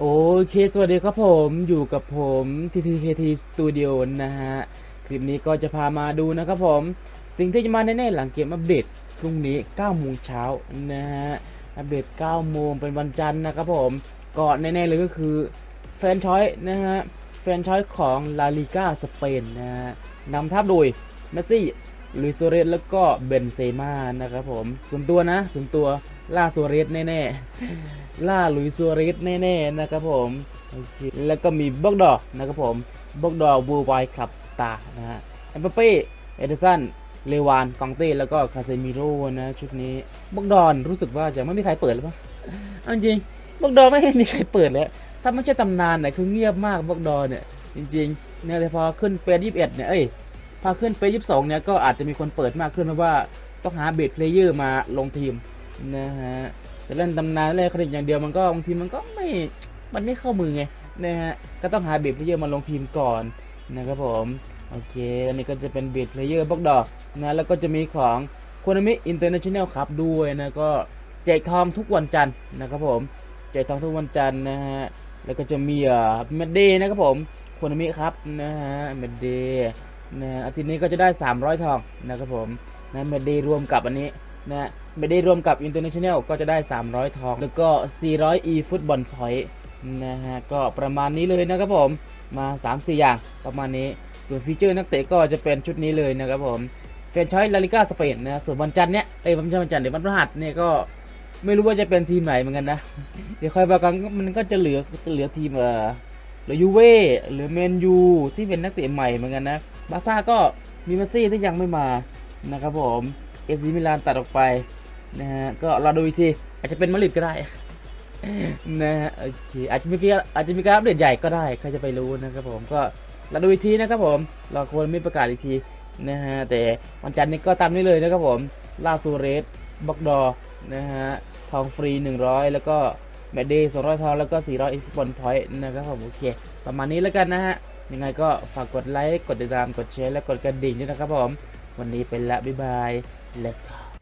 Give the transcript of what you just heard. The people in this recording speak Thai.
โอเค สวัสดีครับผมอยู่กับผม TTKT Studio นะฮะ คลิปนี้ก็จะพามาดูนะครับผม สิ่งที่จะมาแน่ๆหลังเกมอัปเดตพรุ่งนี้9โมงเช้านะฮะ อัปเดต9โมงเป็นวันจันทร์นะครับผมก่อนแน่ๆเลยก็คือแฟนชอยนะฮะ แฟนชอยของลาลิก้าสเปนนะฮะนำทัพโดยเมสซี่ ลุยโซเรสแล้วก็เบนเซม่านะครับผมส่วนตัวนะ ส่วนตัวล่าโซเรสแน่ๆล่าลุยโซเรสแน่ๆนะครับผมโอเคแล้วก็มีบ็อกดอนะครับผมบ็อกดอบูไวคลับสตาร์นะฮะเอ็มเปเป้เอเดสันเลวานกองเต้แล้วก็คาเซมิโร่นะชุดนี้บ็อกดอนรู้สึกว่าจะไม่มีใครเปิดหรือเปล่าเอาจริงบ็อกดอนไม่มีใครเปิดแล้วถ้าไม่ใช่ตำนานเนี่ยคือเงียบมากบ็อกดอนเนี่ยจริงๆเนี่ยแต่พอขึ้นเป็นยี่สิบเอ็ดเนี่ยเอ้ย พอขึ้นเป็นยี่สิบสองเนี่ยก็อาจจะมีคนเปิดมากขึ้นเพราะว่าต้องหาเบสเพลเยอร์มาลงทีมนะฮะจะเล่นตำนานเล่นคดีอย่างเดียวมันก็บางทีมันก็ไม่มันไม่เข้ามือไงนะฮะก็ต้องหาเบสเพลเยอร์มาลงทีมก่อนนะครับผมโอเคอันนี้ก็จะเป็นเบสเพลเยอร์บล็อกดอกนะแล้วก็จะมีของโคนามิอินเตอร์เนชั่นแนลครับด้วยนะก็แจกทองทุกวันจันทร์นะครับผมแจกทองทุกวันจันทร์นะฮะแล้วก็จะมีอ่าเมดเดย์นะครับผมโคนามิครับนะฮะเมดเดย์ นะอาทิตย์นี้ก็จะได้ 300 ทองนะครับผมนะเมดเดย์รวมกับอันนี้นะฮะไม่ได้รวมกับ International ก็จะได้ 300 ทอง แล้วก็ 400 e ฟุตบอลพอยต์นะฮะก็ประมาณนี้เลยนะครับผมมา 3-4 อย่างประมาณนี้ส่วนฟีเจอร์นักเตะก็จะเป็นชุดนี้เลยนะครับผมเฟรนช์ชอยลาลิก้าสเปนนะส่วนวันจันทร์เนี้ยเอ้ยวันจันทร์วันจันทร์เดี๋ยววันพฤหัสเนี่ยก็ไม่รู้ว่าจะเป็นทีมไหนเหมือนกันนะ เดี๋ยวค่อยบอกกันมันก็จะเหลือจะเหลือทีมเอ่อ หลือยูเว่หรือเมนยูที่เป็นนักเตะใหม่เหมือนกันนะบาซ่าก็มีมสซี่ที่ยังไม่มานะครับผมเอซีมิลานตัดออกไปนะฮะก็รอดูอีกทีอาจจะเป็นมาริดก็ได้นะฮะโอเคอาจจะมีการอาจจะมีการอัปเดตใหญ่ก็ได้ใครจะไปรู้นะครับผมก็รอดูอีกทีนะครับผมรอคนไม่ประกาศอีกทีนะฮะแต่วันจันทร์นี้ก็ตามนี้เลยนะครับผมลาซูเรสบ็อกดอนะฮะทองฟรี 100 แล้วก็ แมดเดย์200ทองแล้วก็400อีกบอนพอยต์นะครับผมโอเค ประมาณนี้แล้วกันนะฮะ ยังไงก็ฝากกดไลค์ กดติดตาม กดแชร์ และกดกระดิ่งด้วยนะครับผม วันนี้เป็นละ บ๊ายบาย let's go